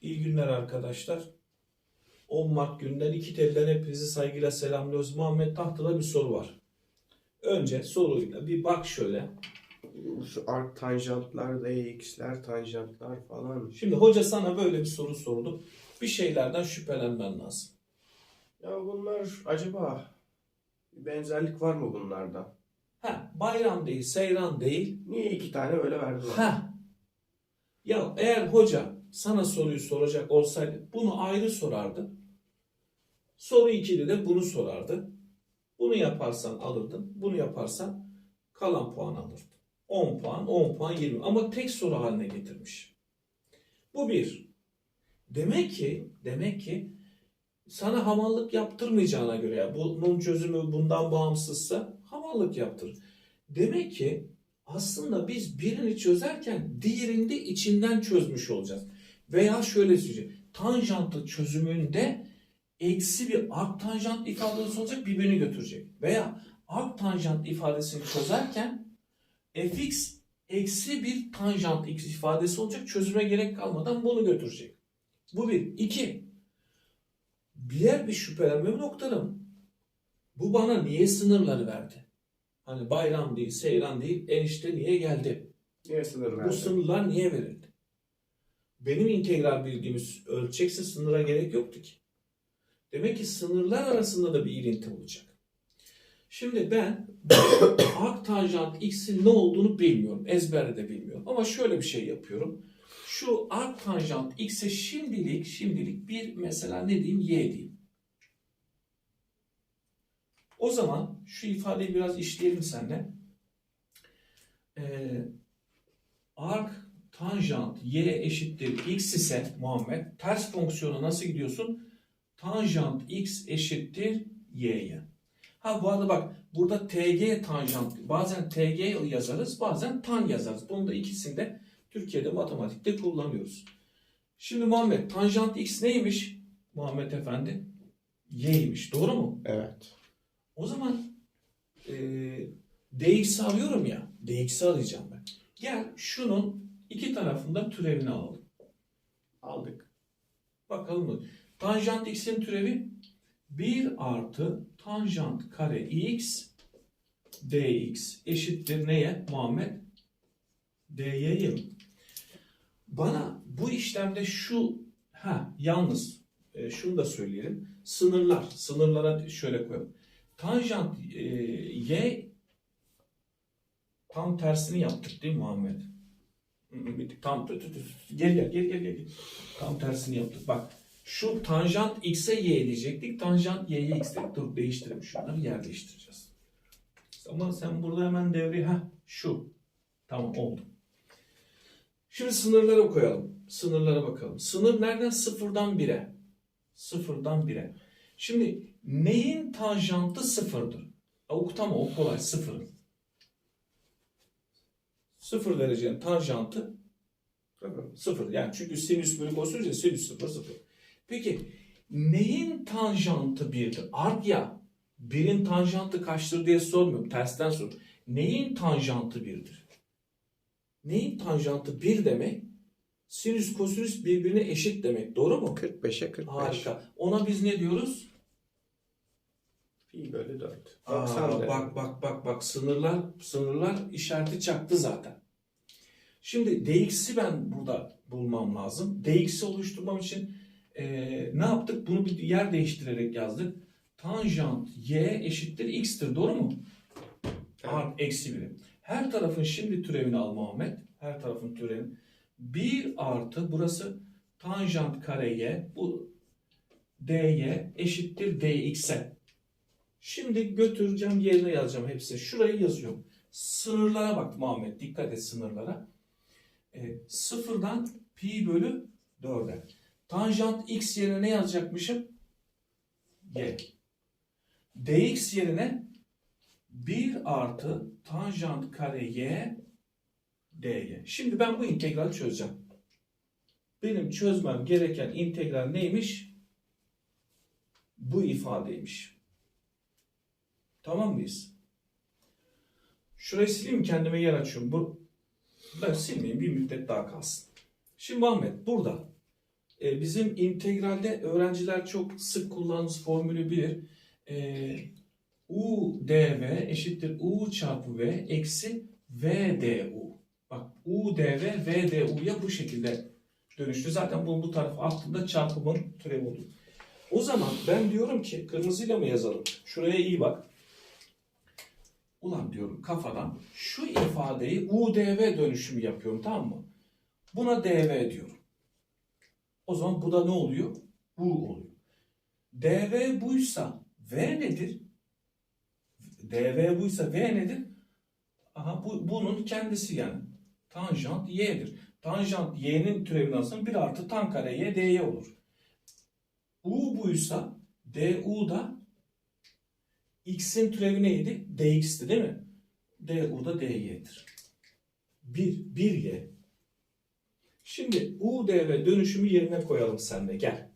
İyi günler arkadaşlar. 10 Mart günden iki telden hepinizi saygıyla selamlıyoruz. Muhammed Tahtı'da bir soru var. Önce soruyla bir bak şöyle. Şu arc tanjantlar, dx'ler, tanjantlar falan. Şimdi hoca sana böyle bir soru sordu. Bir şeylerden şüphelenmen lazım. Ya bunlar acaba bir benzerlik var mı bunlarda? Ha, bayram değil, seyran değil. Niye iki tane böyle verdiler? Ha. Ya eğer hoca sana soruyu soracak olsaydı bunu ayrı sorardı. Soru 2'de de bunu sorardı. Bunu yaparsan alırdın. Bunu yaparsan kalan puan alırdın. 10 puan, 10 puan, 20. Ama tek soru haline getirmiş. Bu bir. Demek ki, demek ki sana hamallık yaptırmayacağına göre ya bunun çözümü bundan bağımsızsa hamallık yaptırır. Demek ki aslında biz birini çözerken diğerinde içinden çözmüş olacağız. Veya şöyle söyleyeceğim. Tanjantı çözümünde eksi bir arc tanjant ifadesi olacak birbirini götürecek. Veya arc tanjant ifadesini çözerken fx eksi bir tanjant x ifadesi olacak. Çözüme gerek kalmadan bunu götürecek. Bu bir. İki. Diğer bir şüphelenme noktalım. Bu bana niye sınırları verdi? Hani bayram değil, seyran değil, enişte niye geldi? Niye sınır Bu verdi? sınırlar niye verildi? Benim integral bilgimi ölçecekse sınıra gerek yoktu ki. Demek ki sınırlar arasında da bir ilinti olacak. Şimdi ben arc tanjant x'in ne olduğunu bilmiyorum. Ezberde de bilmiyorum. Ama şöyle bir şey yapıyorum. Şu arc tanjant x'e şimdilik şimdilik bir mesela ne diyeyim y diyeyim. O zaman şu ifadeyi biraz işleyelim seninle. Ee, arc tanjant y eşittir x ise Muhammed ters fonksiyona nasıl gidiyorsun? Tanjant x eşittir y'ye. Ha bu arada bak burada tg tanjant bazen tg yazarız bazen tan yazarız. Bunu da ikisini de Türkiye'de matematikte kullanıyoruz. Şimdi Muhammed tanjant x neymiş? Muhammed Efendi y'ymiş doğru mu? Evet. O zaman e, dx'i arıyorum ya. dx'i arayacağım ben. Gel şunun iki tarafında türevini alalım. Aldık. Bakalım mı? Tanjant x'in türevi 1 artı tanjant kare x dx eşittir neye Muhammed? dy'ye? Bana bu işlemde şu ha yalnız e, şunu da söyleyelim. Sınırlar. Sınırlara şöyle koyalım. Tanjant e, y tam tersini yaptık değil mi Muhammed? Tam tut, tut, tut. gel gel gel gel gel. Tam tersini yaptık. Bak şu tanjant x'e y diyecektik. Tanjant y'ye x dedik. Dur değiştirelim şunları yer değiştireceğiz. Ama sen burada hemen devre ha şu. Tamam oldu. Şimdi sınırlara koyalım. Sınırlara bakalım. Sınır nereden? Sıfırdan bire. Sıfırdan bire. Şimdi neyin tanjantı sıfırdır? Okutamam o kolay sıfır. Sıfır derecenin tanjantı Tabii. Sıfır. Yani çünkü sinüs bölü kosinüs ya sinüs sıfır sıfır. Peki neyin tanjantı birdir? Arc ya. Birin tanjantı kaçtır diye sormuyorum. Tersten sor. Neyin tanjantı birdir? Neyin tanjantı bir demek? Sinüs kosinüs birbirine eşit demek. Doğru mu? 45'e 45. Harika. Ona biz ne diyoruz? Pi bölü 4. Aa, 90 derece. bak bak bak bak sınırlar sınırlar işareti çaktı zaten. Şimdi dx'i ben burada bulmam lazım. dx'i oluşturmam için eee, ne yaptık? Bunu bir yer değiştirerek yazdık. Tanjant y eşittir x'tir. Doğru mu? Art eksi 1'i. Her tarafın şimdi türevini al Muhammed. Her tarafın türevini. 1 artı burası tanjant kare y. Bu dy eşittir dx'e. Şimdi götüreceğim yerine yazacağım hepsini. Şurayı yazıyorum. Sınırlara bak Muhammed. Dikkat et sınırlara. E, sıfırdan pi bölü 4'e. Tanjant x yerine ne yazacakmışım? Y. dx yerine 1 artı tanjant kare y dy. Şimdi ben bu integrali çözeceğim. Benim çözmem gereken integral neymiş? Bu ifadeymiş. Tamam mıyız? Şurayı sileyim kendime yer açıyorum. Bu ben silmeyeyim bir müddet daha kalsın. Şimdi Ahmet burada e, bizim integralde öğrenciler çok sık kullandığımız formülü bilir. E, U dv eşittir U çarpı V eksi V du. Bak U dv V du'ya bu şekilde dönüştü. Zaten bunun bu tarafı aklında çarpımın türevi olur. O zaman ben diyorum ki kırmızıyla mı yazalım? Şuraya iyi bak. Ulan diyorum kafadan şu ifadeyi UDV dönüşümü yapıyorum tamam mı? Buna DV diyorum. O zaman bu da ne oluyor? U oluyor. DV buysa V nedir? DV buysa V nedir? Aha bu, bunun kendisi yani. Tanjant y'dir. Tanjant y'nin türevini alsam 1 artı tan kare y dy olur. U buysa du da x'in türevi neydi? dx'ti değil mi? du da dy'dir. 1, 1y. Şimdi u dv dönüşümü yerine koyalım sen de gel.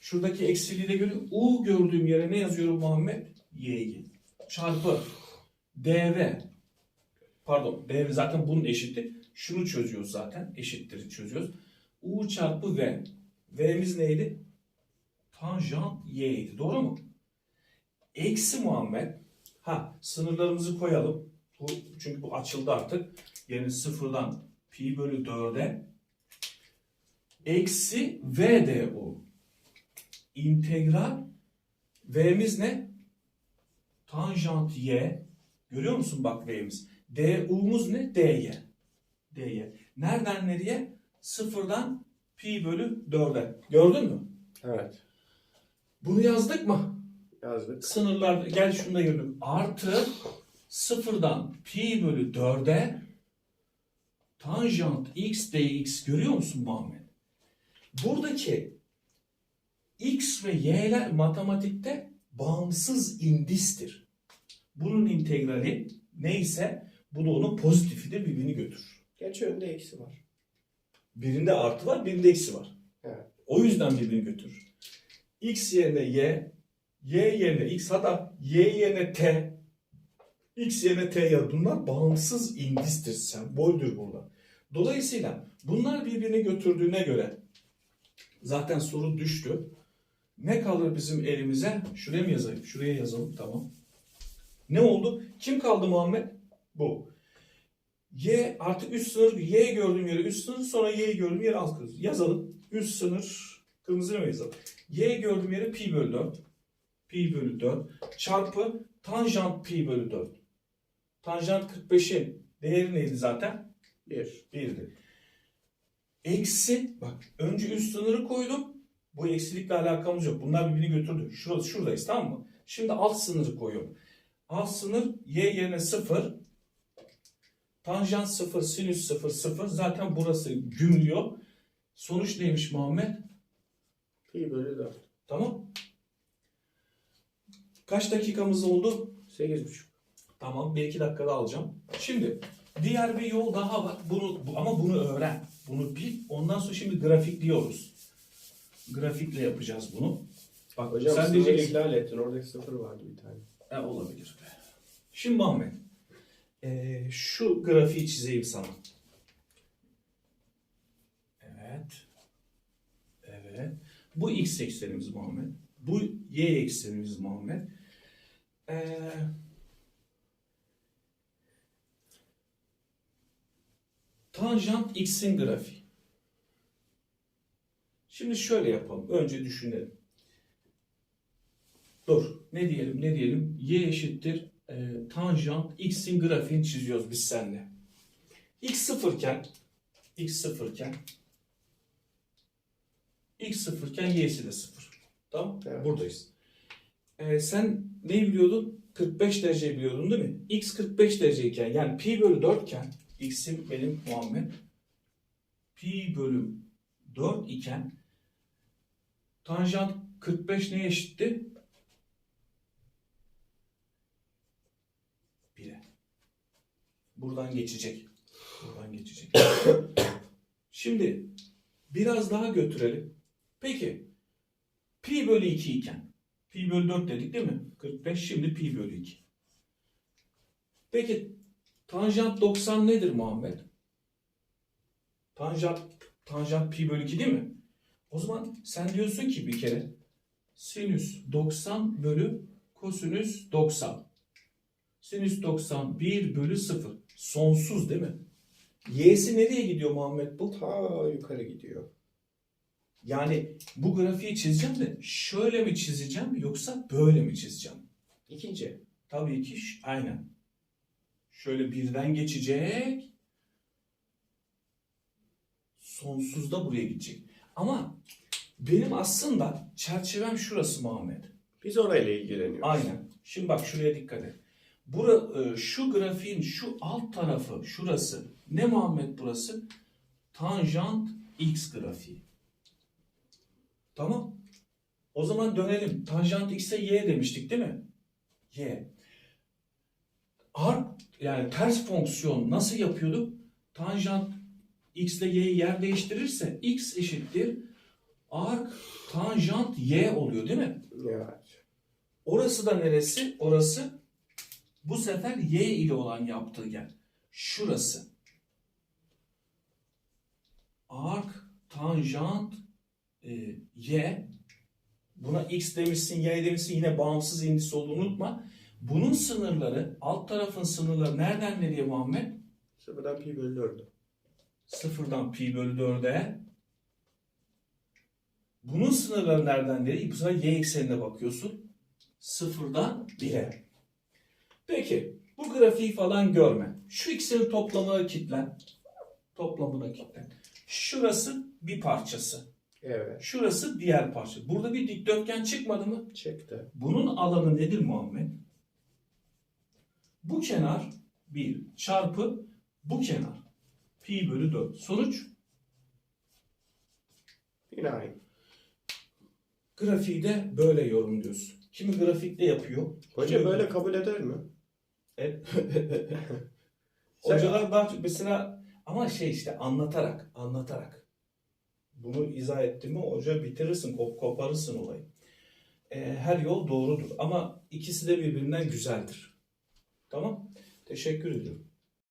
Şuradaki eksiliği de görüyorum. U gördüğüm yere ne yazıyorum Muhammed? Y'yi. Çarpı dv. Pardon dv zaten bunun eşiti. Şunu çözüyoruz zaten. Eşittir çözüyoruz. U çarpı v. V'miz neydi? Tanjant y'ydi. Doğru mu? Eksi Muhammed. Ha sınırlarımızı koyalım. Bu, çünkü bu açıldı artık. Yani sıfırdan pi bölü 4'e eksi v du. İntegral v'miz ne? Tanjant y. Görüyor musun bak v'miz? du'muz ne? dy. dy. Nereden nereye? Sıfırdan pi bölü 4'e. Gördün mü? Evet. Bunu yazdık mı? Yazdık. Sınırlar gel şunu da gördüm. Artı sıfırdan pi bölü 4'e tanjant x dx görüyor musun Muhammed? Buradaki x ve y'ler matematikte bağımsız indistir. Bunun integrali neyse bu da onun pozitifidir birbirini götürür. Gerçi önde eksi var. Birinde artı var, birinde eksi var. Evet. O yüzden birbirini götürür. X yerine Y, Y yerine X hatta Y yerine T, X yerine T ya bunlar bağımsız indistir, semboldür burada. Dolayısıyla bunlar birbirini götürdüğüne göre zaten soru düştü. Ne kalır bizim elimize? Şuraya mı yazayım? Şuraya yazalım tamam. Ne oldu? Kim kaldı Muhammed? Bu. Y artık üst sınır Y gördüğüm yere üst sınır sonra Y'yi gördüğüm yere alt sınır. Yazalım. Üst sınır kırmızı mı yazalım? Y gördüğüm yere pi bölü 4. Pi bölü 4 çarpı tanjant pi bölü 4. Tanjant 45'in değeri neydi zaten? 1. 1'di. Eksi bak önce üst sınırı koydum. Bu eksilikle alakamız yok. Bunlar birbirini götürdü. Şurası şuradayız tamam mı? Şimdi alt sınırı koyuyorum. Alt sınır y yerine 0. Tanjant 0, sinüs 0, 0. Zaten burası gümlüyor. Sonuç neymiş Muhammed? Pi bölü 4. Tamam. Kaç dakikamız oldu? 8,5. Tamam. Bir iki dakikada alacağım. Şimdi diğer bir yol daha var. Bunu bu- ama bunu öğren. Bunu bil. Ondan sonra şimdi grafik diyoruz. Grafikle yapacağız bunu. Bak Hocam sen diyeceksin. ihlal ettin. Oradaki sıfır vardı bir tane. E, olabilir. Şimdi Muhammed. e, şu grafiği çizeyim sana. Evet. Evet. Bu x eksenimiz Muhammed. Bu y eksenimiz Muhammed. E, tanjant x'in grafiği. Şimdi şöyle yapalım. Önce düşünelim. Dur. Ne diyelim ne diyelim? Y eşittir e, tanjant x'in grafiğini çiziyoruz biz seninle. x sıfırken x sıfırken x sıfırken y'si de sıfır. Tamam? Evet. Buradayız. E, sen neyi biliyordun? 45 derece biliyordun değil mi? x 45 dereceyken yani pi bölü 4 iken x'im benim Muhammed pi bölü 4 iken tanjant 45 neye eşitti? 1'e. Buradan geçecek. Buradan geçecek. Şimdi biraz daha götürelim. Peki pi bölü 2 iken pi bölü 4 dedik değil mi? 45 şimdi pi bölü 2. Peki tanjant 90 nedir Muhammed? Tanjant tanjant pi bölü 2 değil mi? O zaman sen diyorsun ki bir kere sinüs 90 bölü kosinüs 90. Sinüs 90 1 bölü 0. Sonsuz değil mi? Y'si nereye gidiyor Muhammed bu? Ta yukarı gidiyor. Yani bu grafiği çizeceğim de şöyle mi çizeceğim yoksa böyle mi çizeceğim? İkinci. Tabii ki aynen. Şöyle birden geçecek. Sonsuzda buraya gidecek. Ama benim aslında çerçevem şurası Muhammed. Biz orayla ilgileniyoruz. Aynen. Şimdi bak şuraya dikkat et. Bura, e, şu grafiğin şu alt tarafı şurası. Ne Muhammed burası? Tanjant x grafiği. Tamam. O zaman dönelim. Tanjant x'e y demiştik değil mi? Y. Arc yani ters fonksiyon nasıl yapıyorduk? Tanjant x ile y'yi yer değiştirirse x eşittir arc tanjant y oluyor değil mi? Evet. Orası da neresi? Orası bu sefer y ile olan yaptığı yer. Şurası. Arc tanjant e, y. Buna x demişsin, y demişsin. Yine bağımsız indis olduğunu unutma. Bunun sınırları, alt tarafın sınırları nereden nereye Muhammed? Sıfırdan pi bölü 4'ü. Sıfırdan pi bölü 4'e. Bunun sınırları nereden nereye? Bu sefer y eksenine bakıyorsun. Sıfırdan 1'e. Peki bu grafiği falan görme. Şu ikisinin toplamına kitlen. Toplamına kitlen. Şurası bir parçası. Evet. Şurası diğer parça. Burada bir dikdörtgen çıkmadı mı? Çıktı. Bunun alanı nedir Muhammed? Bu kenar 1 çarpı bu kenar. Pi bölü 4. Sonuç Yine aynı. grafiği de böyle yorumluyorsun. Kimi grafikte yapıyor. Hoca kimi- böyle kabul eder mi? E- Hocalar daha çok mesela ama şey işte anlatarak, anlatarak. Bunu izah ettim mi hoca bitirirsin, kop koparırsın olayı. E, her yol doğrudur ama ikisi de birbirinden güzeldir. Tamam? Teşekkür ediyorum.